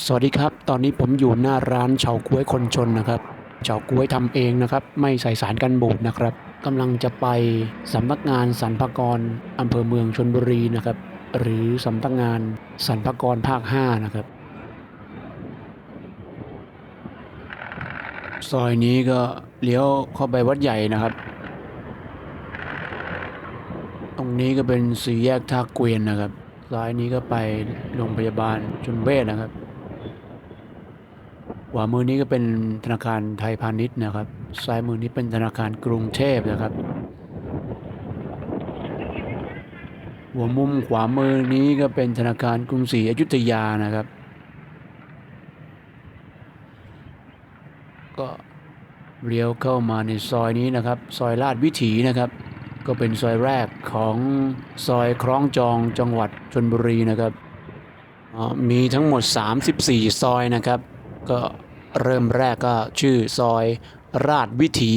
สวัสดีครับ ตอนนี้ผมอยู่หน้าร้านเฉาก๊วยคนชนนะครับเฉาก๊วยทำเองนะครับ ไม่ใส่สารกันบูดนะครับกำลังจะไปสำนักงานสรรพากรอำเภอเมืองชนบุรีนะครับ หรือสำนักงานสรรพากรภาค 5 นะครับ ซอยนี้ก็เลี้ยวเข้าไปวัดใหญ่นะครับ ตรงนี้ก็เป็นสี่แยกท่าเกวียนนะครับซ้ายนี้ก็ไปโรงพยาบาลชนเวชนะครับ ขวามือนี้ก็เป็นธนาคารไทยพาณิชย์นะครับ ซ้ายมือนี้เป็นธนาคารกรุงเทพนะครับ หัวมุมขวามือนี้ก็เป็นธนาคารกรุงศรีอยุธยานะครับ ก็เลี้ยวเข้ามาในซอยนี้นะครับ ซอยลาดวิถีนะครับ ก็เป็นซอยแรกของซอยคล้องจองจังหวัดชนบุรีนะครับ มีทั้งหมด 34 ซอยนะครับ ก็เริ่มแรกก็ชื่อซอยราชวิถี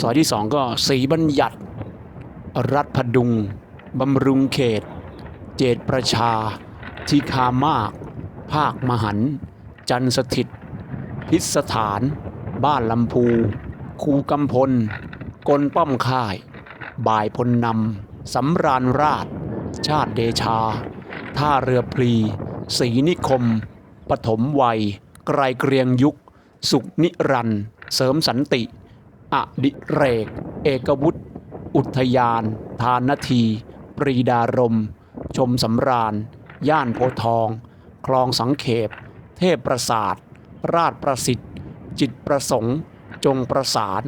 ซอยที่ 2 ก็ศรีบัญญัติ รัฐพดุงบำรุงเขต เจตประชา ทิคามาก ภาคมหันต์จันสถิต พิสถาน บ้านลำพู คูกำพล กลป้อมค่าย บ่ายพลนำสำราญราช ชาติเดชา ท่าเรือพลีศรีนิคม ปฐมวัย ไกรเกรียงยุค สุขนิรันด์เสริมสันติ อดิเรก เอกวุฒิอุทยาน ทานนาที ปรีดารม ชมสำราญ ย่านโพทอง คลองสังเขป เทพประสาท ราชประสิทธิ์ จิตประสงค์ จงประสาน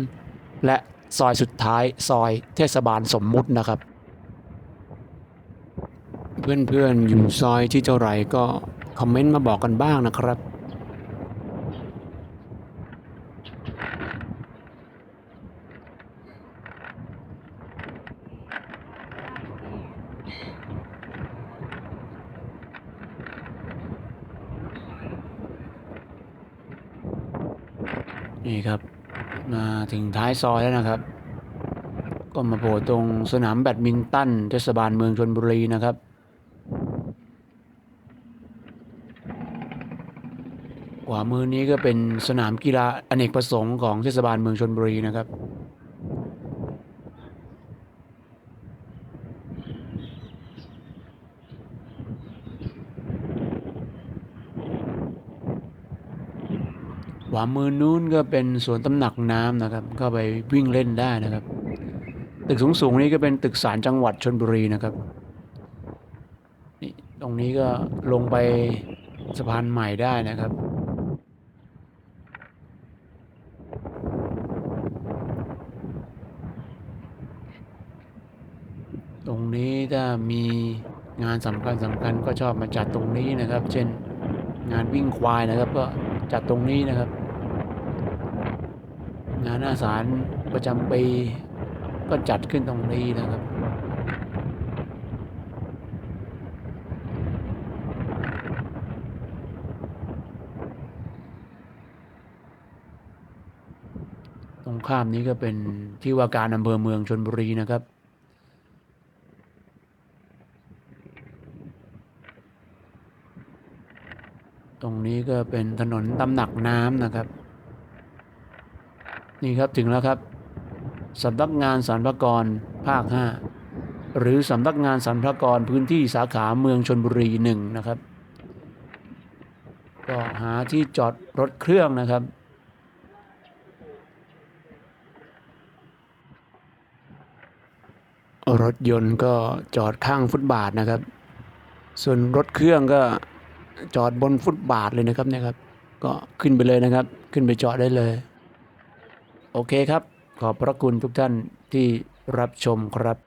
และซอยสุดท้ายซอยเทศบาลสมมุตินะครับ เพื่อนๆอยู่ซอยที่เท่าไหร่ก็ คอมเมนต์มาบอกกันบ้างนะครับนี่ครับมาถึงท้ายซอยแล้วนะครับ ก็มาโผล่ตรงสนามแบดมินตันเทศบาลเมืองชนบุรีนะครับ ขวามือนี้ก็เป็นสนามกีฬาอเนกประสงค์ของเทศบาลเมืองชนบุรีนะครับ ขวามือนู้นก็เป็นสวนตำหนักน้ำนะครับเข้าไปวิ่งเล่นได้นะครับ ตึกสูงๆนี้ก็เป็นตึกศาลจังหวัดชนบุรีนะครับนี่ตรงนี้ก็ลงไปสะพานใหม่ได้นะครับ ตรง นี้ถ้ามีงานสำคัญสำคัญก็ชอบมาจัดตรงนี้นะครับ เช่นงานวิ่งควายนะครับ ก็จัดตรงนี้นะครับ งานอาสารประจำปีก็จัดขึ้นตรงนี้นะครับตรงข้ามนี้ก็เป็นที่ว่าการอำเภอเมืองชนบุรีนะครับ ตรงนี้ก็เป็นถนนตำหนักน้ำนะครับ นี่ครับถึงแล้วครับสำนักงานสรรพากรภาค 5 หรือสำนักงานสรรพากรพื้นที่สาขาเมืองชนบุรีหนึ่งนะครับ ก็หาที่จอดรถเครื่องนะครับรถยนต์ก็จอดข้างฟุตบาทนะครับ ส่วนรถเครื่องก็ จอดบนฟุตบาทเลยนะครับเนี่ยครับ ก็ขึ้นไปเลยนะครับ ขึ้นไปจอดได้เลย โอเคครับ ขอบพระคุณทุกท่านที่รับชมครับ